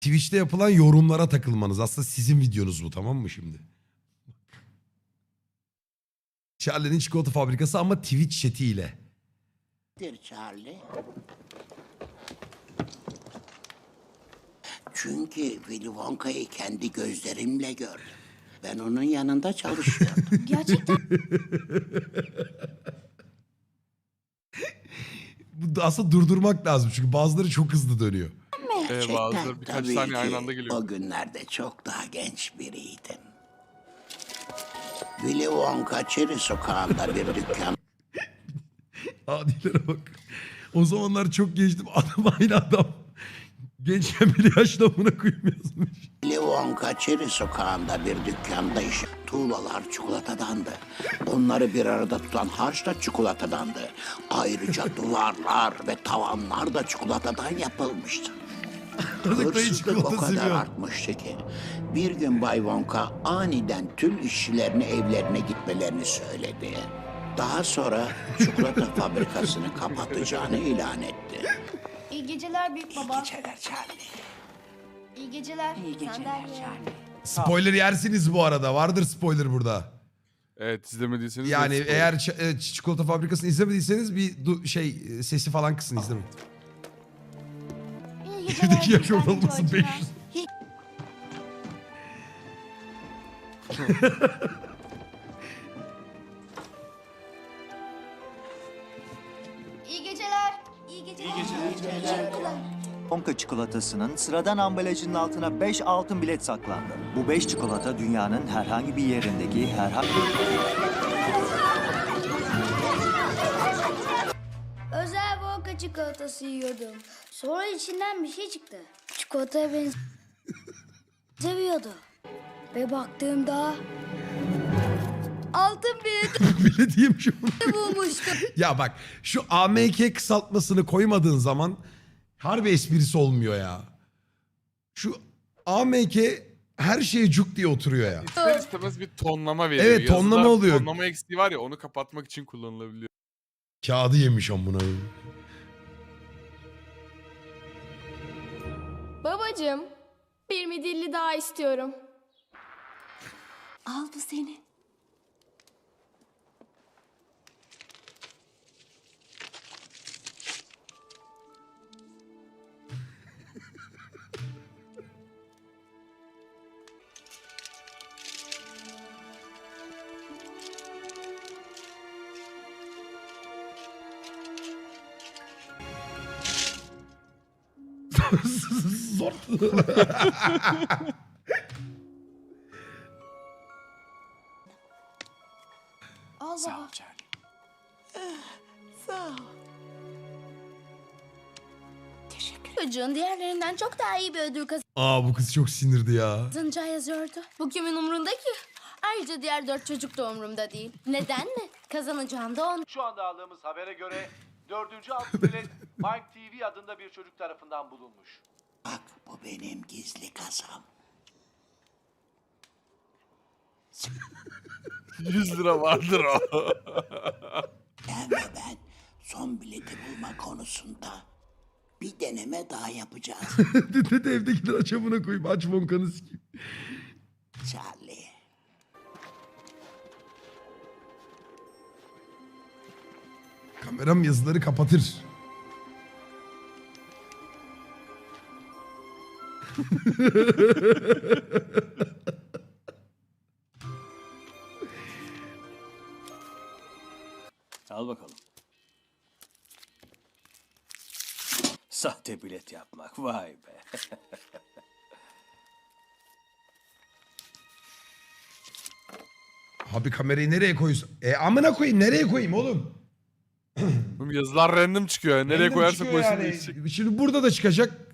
Twitch'te yapılan yorumlara takılmanız. Aslında sizin videonuz bu tamam mı şimdi? Charlie'nin çikolata fabrikası ama Twitch chatiyle. Nedir Charlie? Çünkü Willy Wonka'yı kendi gözlerimle gördüm. Ben onun yanında çalışıyordum. Gerçekten Bu da aslında durdurmak lazım çünkü bazıları çok hızlı dönüyor. Ee, bazıları birkaç tabii saniye aynı ki anda geliyor. O günlerde çok daha genç biriydim. Willy Wonka Çeri Sokağı'nda bir dükkan Adilere bak. O zamanlar çok gençtim. Adam aynı adam. Gençken bile yaşlı amına koyayım yazmış. Willy Wonka Çeri Sokağı'nda bir dükkanda iş. Tuğlalar çikolatadandı. Onları bir arada tutan harç da çikolatadandı. Ayrıca duvarlar ve tavanlar da çikolatadan yapılmıştı. Hırsızlık o kadar artmıştı ki. Bir gün Bay Wonka aniden tüm işçilerine evlerine gitmelerini söyledi. Daha sonra çikolata fabrikasını kapatacağını ilan etti. iyi geceler büyük baba. Geceler Charlie. İyi geceler. İyi geceler Spoiler yersiniz bu arada. Vardır spoiler burada. Evet izlemediyseniz Yani de- eğer ç- e, çikolata fabrikasını izlemediyseniz bir du- şey e, sesi falan kısın izlemeyin. İyi geceler. Evdeki yaş ortalaması Georgina. 500. İyi geceler. İyi geceler. İyi geceler. Tonka çikolatasının sıradan ambalajının altına 5 altın bilet saklandı. Bu 5 çikolata dünyanın herhangi bir yerindeki herhangi Özel vodka çikolatası yiyordum. Sonra içinden bir şey çıktı. Çikolataya benziyordu. Ve baktığımda altın bir Bile diyeyim bulmuştum. Ya bak şu AMK kısaltmasını koymadığın zaman harbi esprisi olmuyor ya. Şu AMK her şeye cuk diye oturuyor ya. İster istemez bir tonlama veriyor. Evet, tonlama Yazıda oluyor. Tonlama eksiği var ya onu kapatmak için kullanılabiliyor. Kağıdı yemiş amına. Babacım, bir midilli daha istiyorum. Al bu seni. Zor. Al baba. Çocuğun diğerlerinden çok daha iyi bir ödül Aa bu kız çok sinirdi ya. kazanacağı yazıyordu. Bu kimin umrunda ki? Ayrıca diğer dört çocuk da umurumda değil. Neden mi? Kazanacağım da on. Şu anda aldığımız habere göre dördüncü altın bilet Mike TV adında bir çocuk tarafından bulunmuş. Bak bu benim gizli kasam. 100 lira vardır o. Ben ve ben son bileti bulma konusunda bir deneme daha yapacağız. Dedi evdekiler aç amına koyayım. Aç bonkanı sikeyim. Charlie. Kameram yazıları kapatır. Al bakalım. Sahte bilet yapmak vay be. Abi kamerayı nereye koyuyorsun? E amına koyayım nereye koyayım oğlum? Oğlum Yazılar random çıkıyor. Nereye Random koyarsak çıkıyor koysun yani. değişecek. Şimdi burada da çıkacak.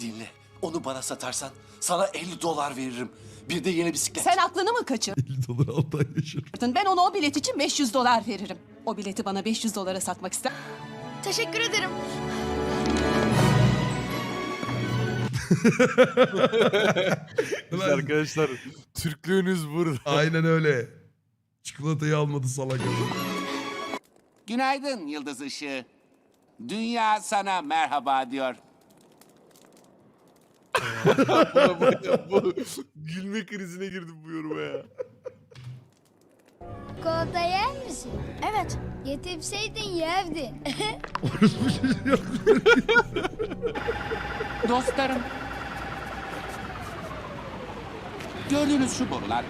Dinle. Onu bana satarsan sana 50 dolar veririm. Bir de yeni bisiklet. Sen aklını mı kaçırdın? 50 dolar 6 ay yaşar. Ben ona o bilet için 500 dolar veririm. O bileti bana 500 dolara satmak ister. Teşekkür ederim. Biz arkadaşlar Türklüğünüz burada. Aynen öyle. Çikolatayı almadı salak. Günaydın Yıldız Işığı. Dünya sana merhaba diyor. Buna bak- bu gülme krizine girdim bu yoruma ya. Çikolata yer misin? Evet. Getirseydin yerdin. Dostlarım. Gördüğünüz şu borular.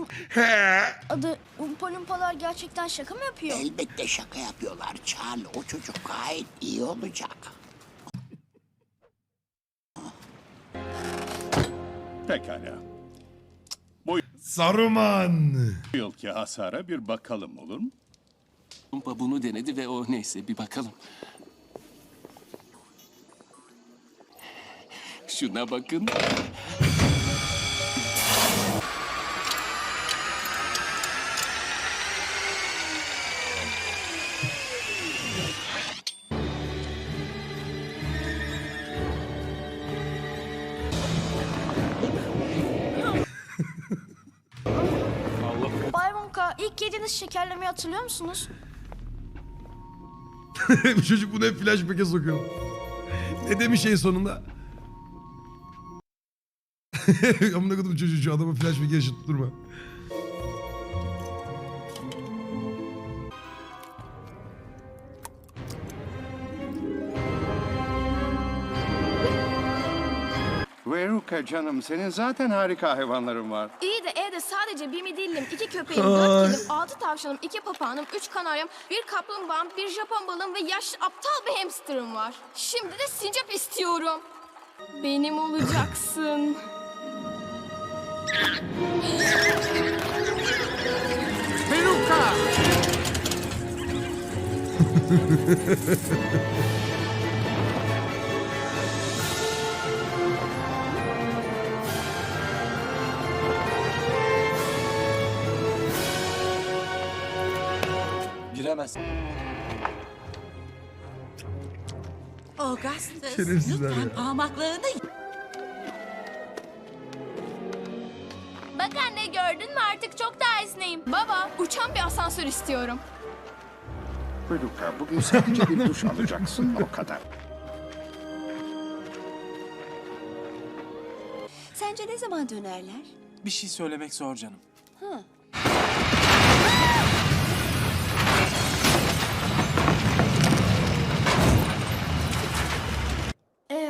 O Gastus'un adı Umpa Lumpalar gerçekten şaka mı yapıyor? Elbette şaka yapıyorlar Çal. O çocuk gayet iyi olacak. Pekala. Saruman. Bu yılki hasara bir bakalım olur mu? Umpa bunu denedi ve o neyse bir bakalım. Şuna bakın. İlk yediğiniz şekerlemeyi hatırlıyor musunuz? Bu çocuk bunu hep flashback'e sokuyor. Ne demiş en sonunda? Amına kodum çocuğu şu adamı flashback'e yaşatıp durma. Veruka canım senin zaten harika hayvanların var. İyi de evde sadece bir midillim, iki köpeğim, dört kedim, altı tavşanım, iki papağanım, üç kanaryam, bir kaplumbağam, bir Japon balığım ve yaşlı aptal bir hamsterım var. Şimdi de sincap istiyorum. Benim olacaksın. Giremez. Augustus. Şerefsizler ya. Lütfen parmaklarını Bak anne gördün mü artık çok daha esneyim. Baba, uçan bir asansör istiyorum. Veruka bugün sadece bir duş alacaksın o kadar. Sence ne zaman dönerler? Bir şey söylemek zor canım.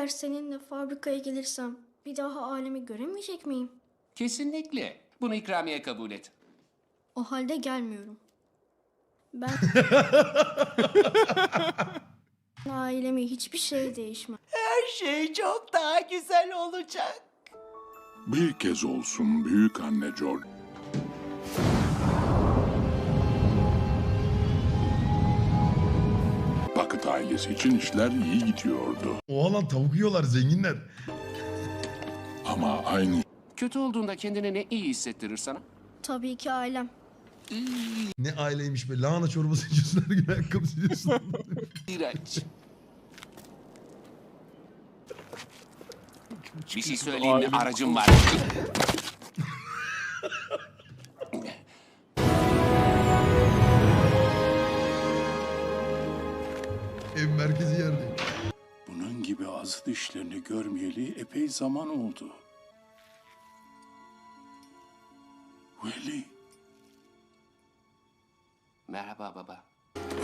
Eğer seninle fabrikaya gelirsem bir daha alemi göremeyecek miyim? Kesinlikle. Bunu ikramiye kabul et. O halde gelmiyorum. Ben... Ailemi hiçbir şey değişmez. Her şey çok daha güzel olacak. Bir kez olsun büyük anne George. Bucket ailesi için işler iyi gidiyordu. Oha lan tavuk yiyorlar zenginler. Ama aynı Kötü olduğunda kendini ne iyi hissettirir sana? Tabii ki ailem. Ne aileymiş be. Lahana çorbası içiyorsun her gün ayakkabı siliyorsun. İğrenç. Bir şey söyleyeyim mi? Aracım var. Görmeyeli epey zaman oldu. Willy. Merhaba baba.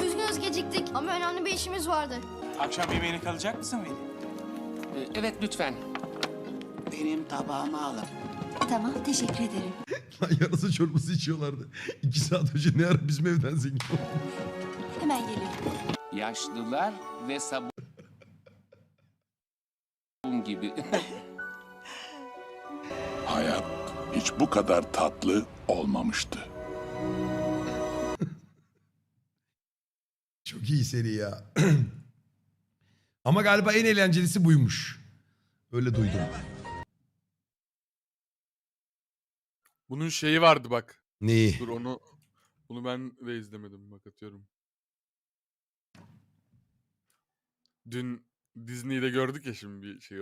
Üzgünüz geciktik ama önemli bir işimiz vardı. Akşam yemeğine kalacak mısın Veli? Ee, Evet lütfen. Benim tabağımı alın. Tamam teşekkür ederim. Lan yarasa çorbası içiyorlardı. İki saat önce ne ara bizim evden zengin olduk. Hemen geliyorum. Yaşlılar ve sabun gibi. Hayat hiç bu kadar tatlı olmamıştı. Çok iyi seri ya. Ama galiba en eğlencelisi buymuş. Öyle duydum. Bunun şeyi vardı bak. Neyi? Dur onu onu ben de izlemedim bak atıyorum. dün Disney'de gördük ya şimdi bir şey